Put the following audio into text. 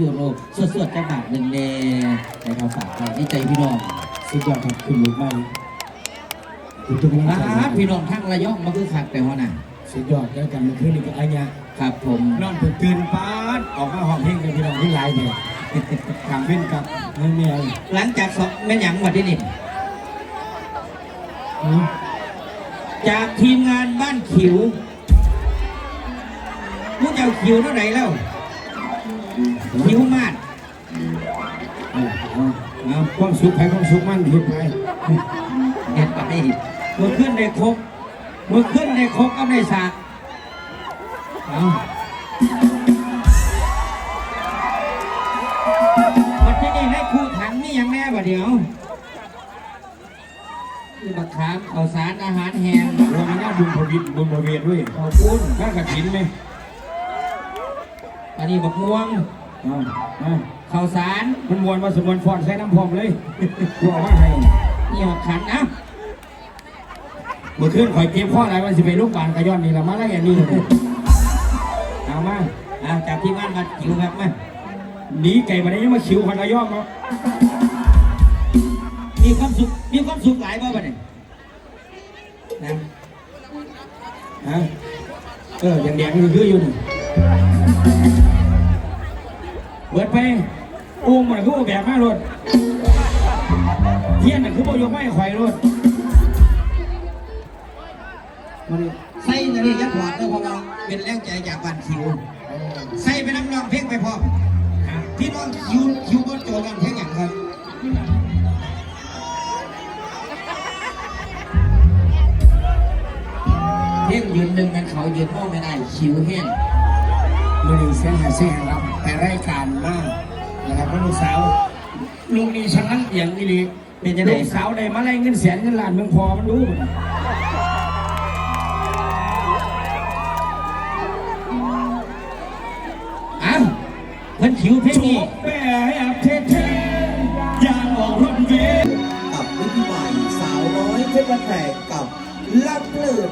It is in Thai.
ยูโรสวดๆจังหวัดหนึ่งเดนะครับฝากความที่ใจพี่น้องสุดยอดครับคุณลูกมากคุณทุกคนนะคครัรับบพี่น้องทั้งระยองมาคือขัดแต่ว่าน่ะสุดยอดแล้วกันเมื่อคืนนี้ก็อายะครับผมนอนตื่นตื่นป้าดออกมาหอมเพลงกับพี่น้องที่หลายเนี่ยกลางเว้นกับเมียหลังจากสอบแม่นหยังวันที่นี่อืมจากทีมงานบ้านขิวมุกเอาขิวเท่าไหร่แล้ว ขิวมาดเอาเอาเอาความสุขไปความสุขมันเห็นไปเห็นไปเมื่อขึ้นในครกเมื่อขึ้นในครกก็ในสากเอาวันที่นี่ให้ครูถังนี่ยังแน่บ่เดี๋ยวนี่บักขามข้าวสารอาหารแห้งรวมกันบุญพวิตบุญพเวทด้วยข้าวปุ้นข้ากระถินไหมอันนี้บักม่วง เอาเอาข้าวสารมันมวนมาสมวนฟอนใส่น้ำพร้อมเลยบอกว่าให้นี่หอดขันนะเมื่อคืนข่อยเก็บข้ออะไรว่าสิไปลูกบานกระย้อนนี่ละมาแล้วอย่างนี้เลยเอามาอ่าจากที่บ้านมาจิ๋วครับมาหนีไก่มาได้ยังมาขิวคนละย่อมเนาะมีความสุขมีความสุขหลายบ่บ่เนี่ยนะฮะเอออย่างแดงก็คืออยู่นี่ เบิดไปอุ้มมันคือบ่แบบมารถเทียนน่ะคือบ่ยกไม้ข่อยรถมาดิใส่ตัวนี้ยัดหวาดเด้อเพราะว่าเป็นแรงใจจากบ้านคิวใส่ไปน้ำนองเพลงไปพร้อมพี่น้องคิวคิวก็โจกันเพลงอย่างครับเพ่งยืนหนึ่งกันเขายืนพ่อไม่ได้คิวแห้ง มาดิเสียงหาเสียงรับแต่รายการมากนะครับลูกสาวลูกนี่ฉันนั้นเอียงอีหลีเป็นยังไงลูกสาวได้มาไล่เงินแสนเงินล้านเมืองพอมันรู้มดอ้าวเพิ่นคิวเพลงจูนี้บแบบเท่ๆอย่างออกรถเวกับวิธีใหม่สาวน้อยเพชรบ้านแพงกับลักเลิศ